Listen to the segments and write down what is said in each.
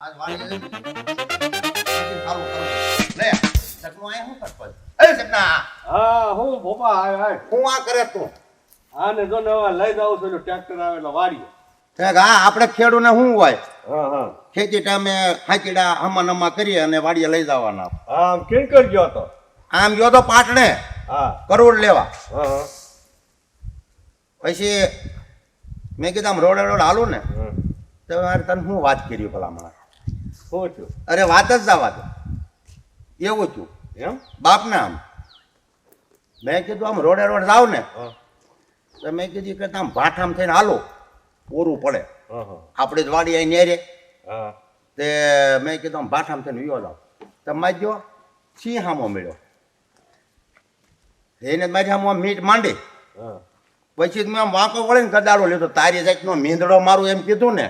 આજ વાળી લઈ લીધી. પછી સારું કરવું. લે, સગનો આયા શું કરતો છે? એ સગના, હા હું ભોપા આય આય હું આ કરે તું? આને જો ને હવે લઈ જાઉં છું ટ્રેક્ટર આવે એટલે વાડીએ. તે કે હા, આપણે ખેડૂને શું હોય? હા હા. ખેતી ટાઈમે હાંચીડા હમા નમા કરીએ અને વાડીએ લઈ જવાના. આમ કિંકર ગયો તો? આમ ગયો તો પાટણે. હા. કરોડ લેવા. હા હા. પછી મેં કીધું આમ રોડે રોડ હાલું ને. તો તને શું વાત કરી ભલા મારા થયું અરે વાત જ જવા વાત એવું થયું એમ? બાપને આમ. મેં કીધું આમ રોડે રોડ જાવ ને. તો મેં કીધું કે આમ ભાઠામ થઈને હાલો. પૂરું પડે. આપણે જ વાડી અહીં નેરે. હા. તે મેં કીધું આમ ભાઠામ થઈને વિયો જાવ. તો મારી જો સિંહ હામો મળ્યો. એને મારી હામો આમ મીટ માંડી. હા. પછી મેં આમ વાંકો વળીને કદાડો લીધો. તારી જાતનો મીંદડો મારું એમ કીધું ને.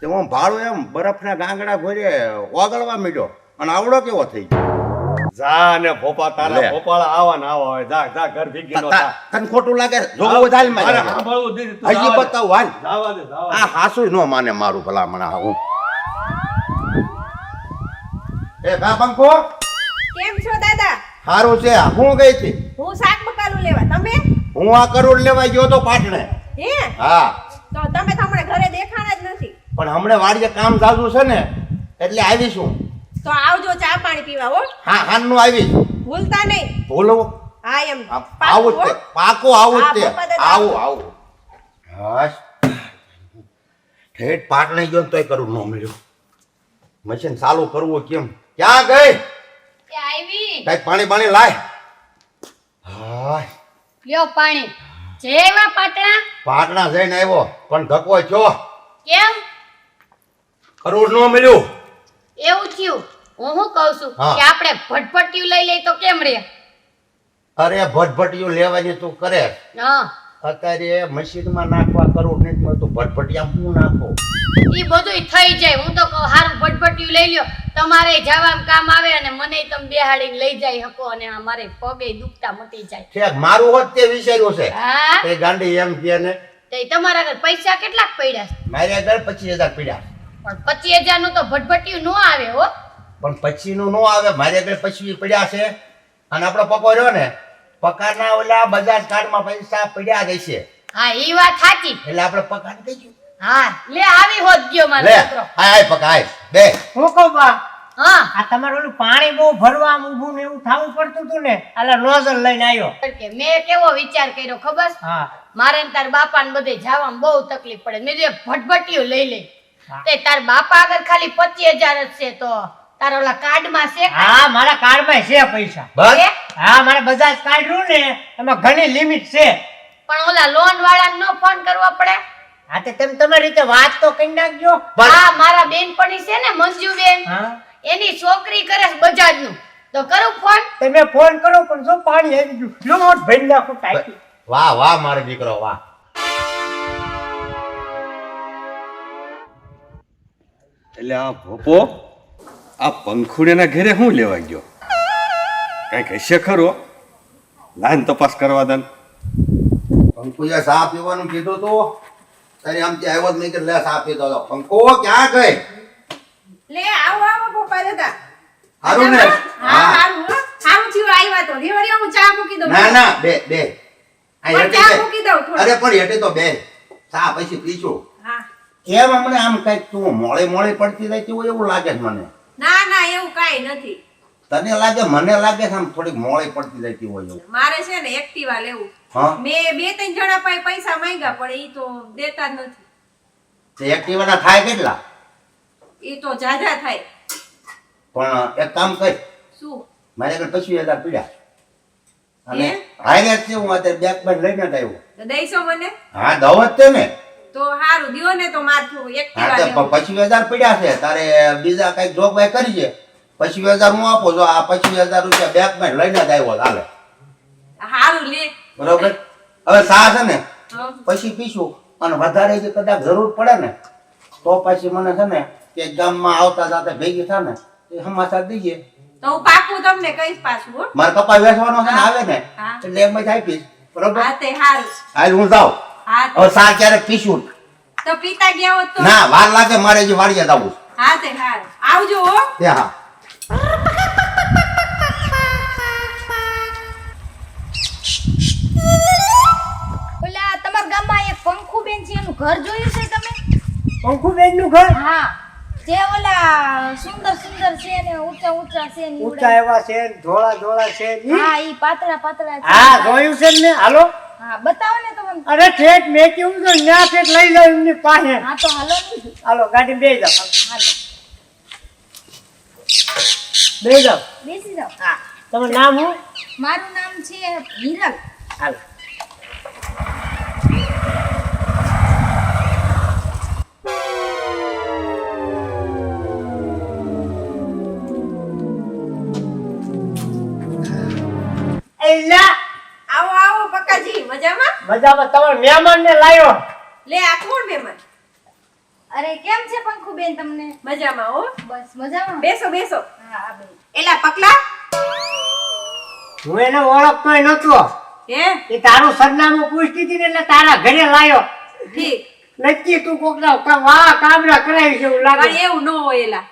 તે હું ભાડું એમ બરફના ગાંગડા ભરે ઓગળવા માંડ્યો. અને આવડો કેવો થઈ ગયો? જા ને ભોપા તારા ભોપાળા આવા ને આવા હોય. જા જા ઘર ભીગી નો તા- ખોટું લાગે? જોવું હોય તો હાલ મારે મારે. સાંભળવું દીધી હજી જાવા હાલ. જાવા દે જાવા આ હાસુ ન માને મારું ભલા હું. એ કા પંખો. કેમ છો દાદા? હારું છે. હું ગઈ હું શાક બકાલું લેવા. તમે? હું આ કરોડ લેવા ગયો તો પાટણે. હે? હા. તો તમે તો હમણાં ઘરે દેખાણા પણ હમણાં વાડીએ કામ જાજુ છે ને એટલે આવીશું. તો આવજો ચા પાણી પીવા હો. હા હાનનું આવી ભૂલતા નહીં. ભૂલો? હા એમ. આવું જ હો. પાકું આવું જ હા, આવું આવું. હસ ઠેઠ પાટણે ગયો તોય કરું નો મળ્યો. મશીન ચાલુ કરવું કેમ? ક્યાં ગઈ? એ આવી. કઈ પાણી પાણી લાય. હાય લ્યો પાણી. જેવા પાટણા. પાટણા જઈને આવ્યો પણ ધક્કો છો. કેમ? કરોડ નો મળ્યો. એવું થયું. હું શું કહું છું હા. કે આપણે ભટભટિયું લઈ લઈ તો કેમ રે અરે ભટભટિયું લેવાની તું કરે. હા. અત્યારે મશીનમાં નાખવા કરોડ નથી મળતું. ભટભટિયા હું નાખો? ઈ બધુંય થઈ જાય. હું તો કહું હારું ભટભટિયું લઈ લ્યો. તમારે જવામાં કામ આવે અને મને તમે બેહાડીને લઈ જાય શકો અને અમારે પગે દુખતા મટી જાય. ઠેક મારું હોત તે વિચાર્યું છે હા. તે ગાંડી એમ કે ને તે તમારા ઘર પૈસા કેટલાક પડ્યા? છે? મારે આગળ પચીસ હજાર પીડ્યા. પણ પચીસ હજારનું તો ભટભટિયું નો આવે હો. પણ પછીનું નો આવે મારે આગળ પછી પડ્યા છે. અને આપણો પપ્પો રહ્યો ને પકારના ઓલા બજાજ કાર્ડમાં પૈસા પડ્યા જ છે હા ઈ વાત સાચી. એટલે આપણે પકાને કહી ગયું હા લે આવી હોત ગયો મારો છોકરો. હાય હાય પકા હાય બે. હું કહું બા હા. આ તમારું ઓલું પાણી બહુ ભરવા ઊભું ને એવું થવું પડતું હતું ને એટલે નોઝલ લઈને આવ્યો કે મેં કેવો વિચાર કર્યો ખબર? હા. મારે ને તાર બાપા ને બધે જવામાં બહુ તકલીફ પડે. મેં જે ભટભટિયું લઈ લઈ. તે તાર બાપા આગળ ખાલી પચીસ હજાર જ છે તો તારા ઓલા કાર્ડમાં છે હા મારા કાર્ડમાં છે પૈસા. બસ? હા? મારા બજાજ કાર્ડ રૂ ને એમાં ઘણી લિમિટ છે. પણ ઓલા લોન વાળા નો ફોન કરવો પડે? હા તે તમે તમારી રીતે વાત તો કરી નાખજો. હા મારા બેનપણી છે ને મંજુબેન. હા. એની છોકરી કરે બજાજનું તો કરું ફોન તમે ફોન કરો પણ જો પાણી આવી ગયું. લો મોટ ભરી નાખો વાહ વાહ મારો દીકરો વાહ. એટલે આ ભોપો આ પંખુડેના ઘરે શું લેવા ગયો? કંઈક હશે ખરો? લાઈન તપાસ કરવા દે ને. સા પીવાનું કીધું તો. તારી આમ ત્યાં આવ્યો જ નહીં કે લે સા પીધો હતો. પંખો ક્યાં ગઈ? લે આવો આવો પપ્પા દાદા હારું ને? હા હારું હારું થયું આવ્યા તો. રેવડિયા હું ચા મૂકી દઉં. ના ના બે બે. આ પણ હેઠે ચા બે. મૂકી દઉં અરે પણ હેઠે તો બે. સા પછી પીછું હા. કેમ હમણાં આમ કંઈક તું મોડે મોડે પડતી રહેતી હોય એવું લાગે છે મને. ના ના એવું કાંઈ નથી. તને લાગે મને લાગે છે આમ થોડીક મોડે પડતી રહેતી હોય એવું. મારે છે ને એક્ટિવા લેવું. હા? મેં બે ત્રણ જણા પાસે પૈસા માંગ્યા પણ ઈ તો દેતા જ નથી. તે એક્ટિવાના થાય કેટલા? ઈ તો જાજા થાય. પણ એક કામ કર. શું? મારે આગળ પછી હજાર પીડ્યા અને? હારે છે હું અત્યારે બેગ બેગ લઈને આવ્યો. તો દઈશો મને? હા દવત જ તે ને. તો હારું દિયો ને તો માથું તે પચીસ હજાર પડ્યા છે. તારે બીજા કંઈક જોબ ભાઈ કરી પચીસ હજાર હું આપો જો આ પચીસ હજાર રૂપિયા બેંકમાં લઈને જ આવ્યો હાલે. હારું લે. બરોબર? હવે સા છે ને પછી પીશું. અને વધારે જે કદાચ જરૂર પડે ને તો પછી મને છે ને કે ગામમાં આવતા જાતા ભેગી થાય ને એ સમાચાર દઈએ તો હું પાકું તમને કહીશ પાછું મારે કપા વેચવાનો છે ને આવે ને એટલે એમ જ આપીશ. બરોબર? હા તે હારું. હાલ હું જાઉં. હવે સા ક્યારેક પીશું? તો પીતા ગયા હોત તો? ના વાર લાગે મારે જે વાડિયા દાવું હા તે હા આવજો હો. એ હા. ઓલા તમારા ગામમાં એક પંખુબેન છે એનું ઘર જોયું છે તમે? પંખુબેનનું ઘર? હા. જે ઓલા સુંદર સુંદર છે ને ઊંચા ઊંચા છે ને ઊંચા એવા છે ધોળા ધોળા છે હા ઈ પાતળા પાતળા છે. હા જોયું છે ને હાલો. હા બતાવો ને તમને અરે ઠેક મેં કેવું તો ન્યા ઠેક લઈ જાવ એમની પાસે. હા તો હાલો ને. હાલો ગાડી બે જાવ હાલો. બે જાવ બેસી જાવ હા તમારું નામ હું મારું નામ છે હિરલ. હાલો. મજામાં? મજામાં. તમારા મહેમાન ને લાયો. લે આ કોણ મહેમાન? અરે કેમ છે તમને? મજામાં હો. બસ મજામાં? બેસો બેસો. હા એલા પકલા. હું એને ઓળખતોય નતો હે? એ તારું સરનામું પૂછતી હતી ને એટલે તારા ઘરે લાયો. ઠીક. નક્કી તું કોક વાહ કામરા કરાવી છે એવું લાગે. એવું ન હોય એલા.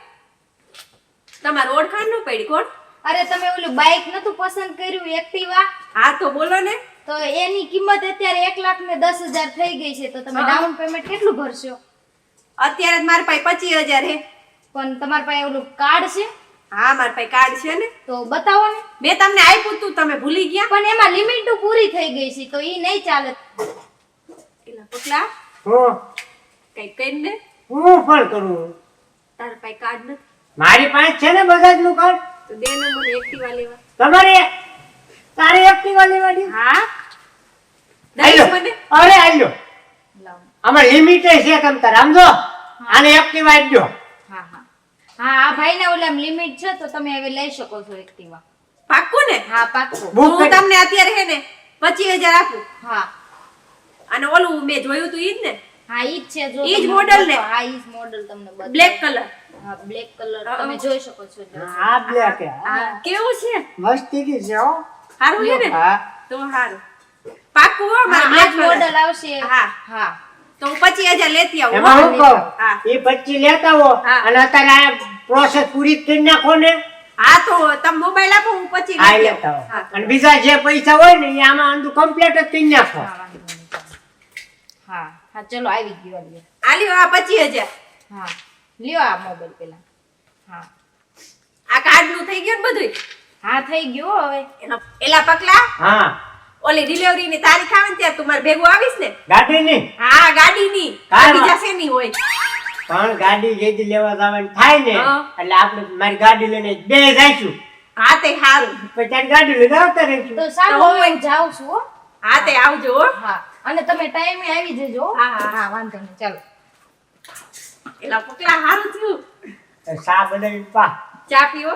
તમારે ઓળખાણ ન પડી કોણ? અરે તમે ઓલું બાઇક નતું પસંદ કર્યું એક્ટિવા હા તો બોલો ને. તો એની કિંમત અત્યારે એક લાખ ને દસ હજાર થઈ ગઈ છે. તો તમે ડાઉન પેમેન્ટ કેટલું ભરશો? અત્યારે મારા પાસે પચીસ હજાર હે પણ તમારા પાસે ઓલું કાર્ડ છે? હા મારા પાસે કાર્ડ છે ને. તો બતાવો ને. મેં તમને આપ્યું તું તમે ભૂલી ગયા. પણ એમાં લિમિટ પૂરી થઈ ગઈ છે તો ઈ નહીં ચાલે. પકલા હું? કઈ ને હું પણ કરું? તારા પાસે કાર્ડ નથી. મારી પાસે છે ને બજાજનું કાર્ડ તો દે ને મને એક્ટિવા લેવા. તમારે તારે એક્ટિવા લેવાની હા. દઈશ મને? અરે આલ્યો. આમાં લિમિટ છે તમ તાર સમજો? આને એક્ટિવા આપજો હા હા. હા આ ભાઈને ઓલા લિમિટ છે તો તમે હવે લઈ શકો છો એક્ટિવા પાક્કું ને? હા પાક્કું. હું તમને અત્યારે હે ને પચીસ હજાર આપું. હા. અને ઓલું મેં જોયું તું ઈ જ ને? હા ઈ જ છે જો ઈ જ ને? હા ઈ જ મોડલ તમને. Black colour. હા બ્લેક કલર તમે જોઈ શકો છો. હા આ બ્લેક હા. કેવું છે? મસ્તી કી છે હો. સારું છે ને? હા. તો સારું પાકું હો મારા આજ આ મોડલ આવશે. હા. હા. તો હું પચીસ હજાર લેતી આવું એમાં હું. કહું એ પચી લેતા આવો અને અત્યારે આ પ્રોસેસ પૂરી કરી નાખો ને. હા તો તમે મોબાઈલ આપો હું પચીસ આ લેતા આવો અને બીજા જે પૈસા હોય ને એ આમાં અંદુ કમ્પ્લીટ જ કરી નાખો. હા ચાલો. હા. હા ચલો આવી ગયો લ્યો આ પચીસ હજાર. હા. લ્યો આ મોબાઈલ પેલા. હા. આ કાર્ડનું થઈ ગયું ને બધું હા થઈ ગયો હવે. એનો એલા પકલા હા. ઓલી ડિલિવરી ની તારીખ આવે ને ત્યાં તું મારે ભેગું આવીશ ને? ગાડી ની હા ગાડી ની ગાડી જશે ની હોય? પણ ગાડી જેથી લેવા જવાની થાય ને એટલે આપણે મારી ગાડી લઈને બે જઈશું. હા તે સારું પછી તારી ગાડી લઈને આવતા રહીશું. તો સારું હું જાઉં છું હા. તે આવજો હા. અને તમે ટાઈમે આવી જજો હા, હા. હા વાંધો નહીં ચાલો. એલા પકલા સારું થયું. સા બદલ પા ચા પીવો?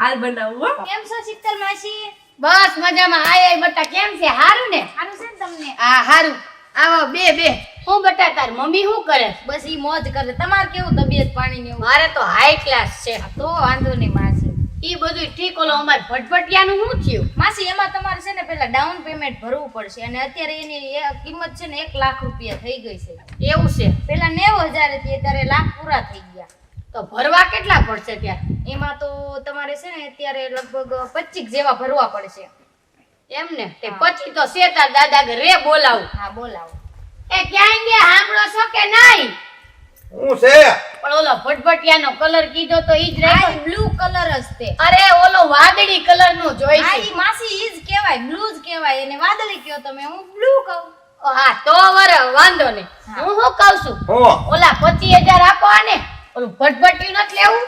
હાલ બનાવું કેમ છો શીતલ માસી? બસ મજામાં. આય આય બટા કેમ છે? હારું ને? હારું છે ને તમને? હા હારું. આવો બે બે. હું બટા તાર મમ્મી શું કરે? બસ ઈ મોજ કરે. તમાર કેવું તબિયત પાણી ને મારે તો હાઈ ક્લાસ છે. તો વાંધો નહીં માસી. ઈ બધું ઠીક ઓલો અમાર ફટફટિયાનું શું થયું? માસી એમાં તમારે છે ને પેલા ડાઉન પેમેન્ટ ભરવું પડશે અને અત્યારે એની એ કિંમત છે ને એક લાખ રૂપિયા થઈ ગઈ છે. એવું છે? પેલા નેવું હજાર હતી અત્યારે લાખ પૂરા થઈ ગયા. તો ભરવા કેટલા પડશે ત્યાં? એમાં તો તમારે છે ને અત્યારે લગભગ પચીસ જેવા ભરવા પડશે. એમ ને? તે પછી તો શેતાર દાદા ઘરે બોલાવું. હા બોલાવું. એ ક્યાંય ગયા સાંભળો છો કે નહીં? હું છે? પણ ઓલો ભટભટિયાનો કલર કીધો તો ઈ જ રાખ્યો બ્લુ કલર જ તે. અરે ઓલો વાદળી કલર નો જોઈ છે. ઈ માસી ઈ જ કહેવાય બ્લુ જ કહેવાય. એને વાદળી કયો તમે હું બ્લુ કહું. હા તો વર વાંધો નહીં. હું. શું કહું છું? ઓલા પચીસ હજાર આપો ને ઓલું ભટભટિયું નથી લેવું?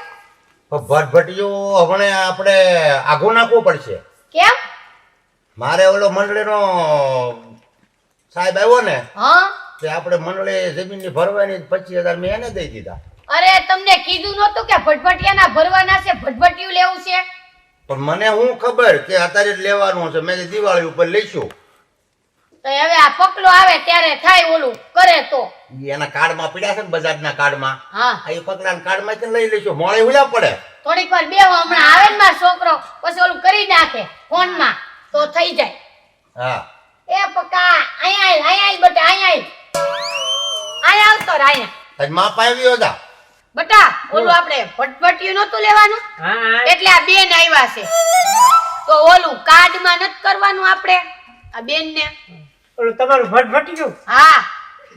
ભટભટિયું હમણે આપણે આઘો નાખવો પડશે. કેમ? મારે ઓલો મંડળીનો સાહેબ આવ્યો ને હા? તે આપણે મંડળી જમીનની ભરવાની પચીસ હજાર મેં એને દઈ દીધા. અરે તમને કીધું નહોતું કે ભટભટિયાના ભરવાના છે ભટભટિયું લેવું છે? પણ મને હું ખબર કે અત્યારે જ લેવાનું છે મેં દિવાળી ઉપર લઈશું. તો હવે આ પકલો આવે ત્યારે થાય ઓલું કરે તો. એના કાર્ડમાં પડ્યા છે ને બજાજના કાર્ડમાં. હા. આ ઈ પકડાના કાર્ડમાંથી લઈ લઈશું મોડે હુલા પડે. થોડીક વાર બેહો હમણાં આવે ને મારો છોકરો પછી ઓલું કરી નાખે ફોનમાં તો થઈ જાય. હા. એ પકા અહીંયા આય અહીંયા આય બટા અહીંયા આય. આય આવતો રે અહીંયા આજમાં આવ્યો હતા બટા ઓલું આપણે ફટફટિયું નહોતું લેવાનું? હા એટલે આ બેન આવ્યા છે. તો ઓલું કાર્ડમાં નત કરવાનું આપણે આ બેન ને ઓલું તમારું ભટભટી ગયું? હા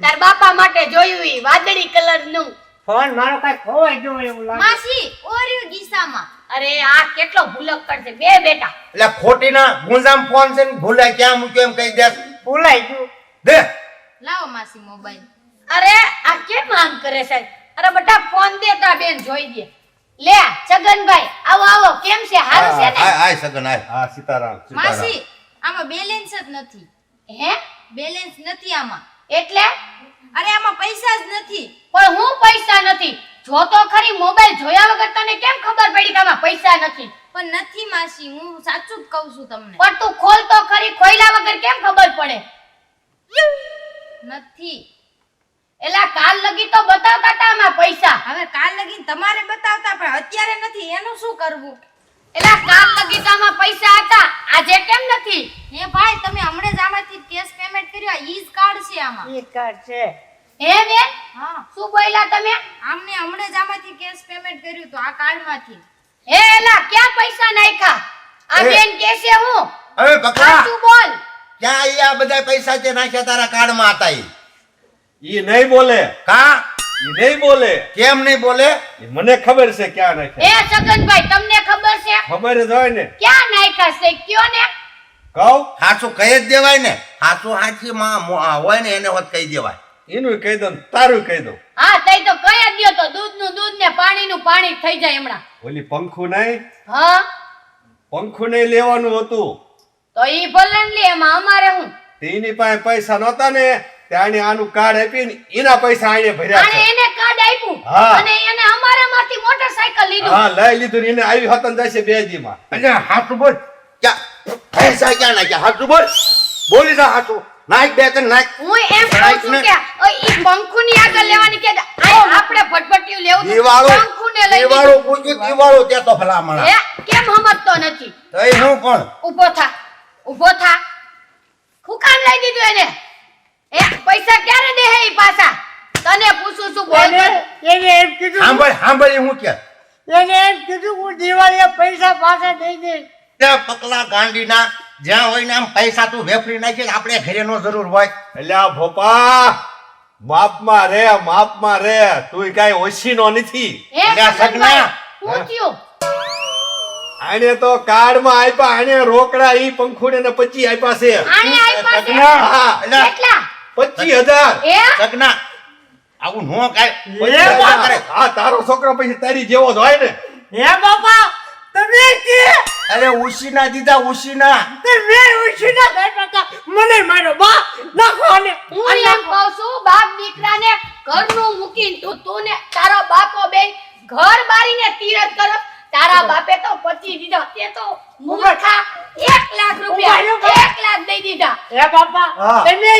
તાર બાપા માટે જોયું ઈ વાદળી કલરનું. ફોન મારો કઈ ખોવાઈ ગયો એવું લાગે. માસી ઓર્યું દિશામાં અરે આ કેટલો ભૂલક કરશે બે બેટા. એટલે ખોટી ના ગુંજામ ફોન છે ને ભૂલાય ક્યાં મૂક્યો એમ કહી દે ભૂલાઈ ગયું. દે. લાવો માસી મોબાઈલ. અરે આ કેમ આમ કરે છે? અરે બટા ફોન દે તા બેન જોઈ દે. લે છગનભાઈ આવો આવો. કેમ છે? હારું છે ને? આય આય સગન આય હા સીતારામ માસી આમાં બેલેન્સ જ નથી. હે? બેલેન્સ નથી આમાં. એટલે? અરે આમાં પૈસા જ નથી. પણ હું પૈસા નથી. જો તો ખરી મોબાઈલ જોયા વગર તને કેમ ખબર પડી કે આમાં પૈસા નથી? પણ નથી માસી હું સાચું જ કહું છું તમને. પણ તું ખોલ તો ખરી ખોલ્યા વગર કેમ ખબર પડે? નથી. એલા કાલ લગી તો બતાવતા હતા આમાં પૈસા. હવે કાલ લગીને તમારે બતાવતા પણ અત્યારે નથી એનું શું કરવું? એલા કાલ બગીચામાં પૈસા હતા. આજે કેમ નથી? એ ભાઈ તમે હમણે જ આમાંથી કેશ પેમેન્ટ કર્યું. ઈ જ કાર્ડ છે આમાં. ઈ કાર્ડ છે. હે બેન? હા. શું બોલ્યા તમે? આમને હમણે જ આમાંથી કેશ પેમેન્ટ કર્યું તો આ કાર્ડમાંથી હે એલા ક્યાં પૈસા નાખ્યા? આ બેન કે છે હું. હવે બકરા! સાચું બોલ. ક્યાં આ બધા પૈસા છે નાખ્યા તારા કાર્ડમાં હતા ઈ? ઈ નહીં બોલે. કા? નહીં બોલે. કેમ નહીં બોલે? મને ખબર છે ક્યાં નાખ્યા એ છગનભાઈ તમને ખબર છે? ખબર જ હોય ને. ક્યાં નાખ્યા છે? કયો ને? કહું? હાસુ કહી જ દેવાય ને. હાસુ હાથી માં હોય ને એને હોત કહી દેવાય. એનું કહી દઉં તારું કહી દઉં. હા તઈ તો કઈ જ દયો તો દૂધનું દૂધ ને પાણીનું પાણી થઈ જાય હમણાં. ઓલી પંખું નહીં? હા. પંખું નહીં લેવાનું હતું. તો ઈ ભલે લે એમાં અમારે હું? તેની પાસે પૈસા નહોતા ને. ત્યાં આનું કાર્ડ આપીને એના પૈસા આને ભર્યા અને છે. એને કાર્ડ આપ્યું અને એને અમારામાંથી મોટરસાયકલ લીધું. હા લઈ લીધું ને એને આવી હતન જશે બે દીમાં અને હાસુ બોલ. ક્યાં? પૈસા ક્યાં નાખ્યા? હાસુ બોલ. બોલી જા હાસુ નાખ બે કે નાખ. હું એમ કહું છું કે ઈ બંખુની આગળ લેવાની કે આ આપણે ફટફટિયું લેવું દિવાળો બંખુને લઈ દિવાળો પૂછ્યું દિવાળો તે તો ભલામણ. હે કેમ સમજતો નથી? તો એ હું કોણ? ઊભો થા ઊભો થા. હું કામ લઈ દીધું એને? એ પૈસા ક્યારે દે હે ઈ પાછા? તને પૂછું છું બોલ એને. એમ કીધું સાંભળ સાંભળ હું કે? એને એમ કીધું હું દિવાળીએ પૈસા પાછા દઈ દે ત્યાં પકલા ગાંડીના જ્યાં હોય ને આમ પૈસા તું વેફરી નાખી આપણે ઘરે નો જરૂર હોય. એટલે આ ભોપા માપમાં રે માપમાં રે તું કાંઈ ઓછીનો નથી. એટલે સગના. શું આને તો કાર્ડમાં આપ્યા આને રોકડા ઈ પંખુડે ને પચી આપ્યા છે. આને આપ્યા છે? એટલે કેટલા? પચી હજાર. સગના. આવું નો કાય. હા તારો છોકરો પછી તારી જેવો જ હોય ને. હે બાપા તમે કે? અરે ઉશીના દીધા ઉશીના તમે બેઠા હતા મને મારો બા નાખો અને હું એમ કહું છું બાપ દીકરાને ઘરનું મૂકીને તું તું ને તારો બાપો બેન ઘર બારીને તીરત કરો. તારા બાપે. તો પચી દીધો. તે તો મૂર્ખા એક લાખ રૂપિયા. એક લાખ દઈ દીધા હે બાપા. તમે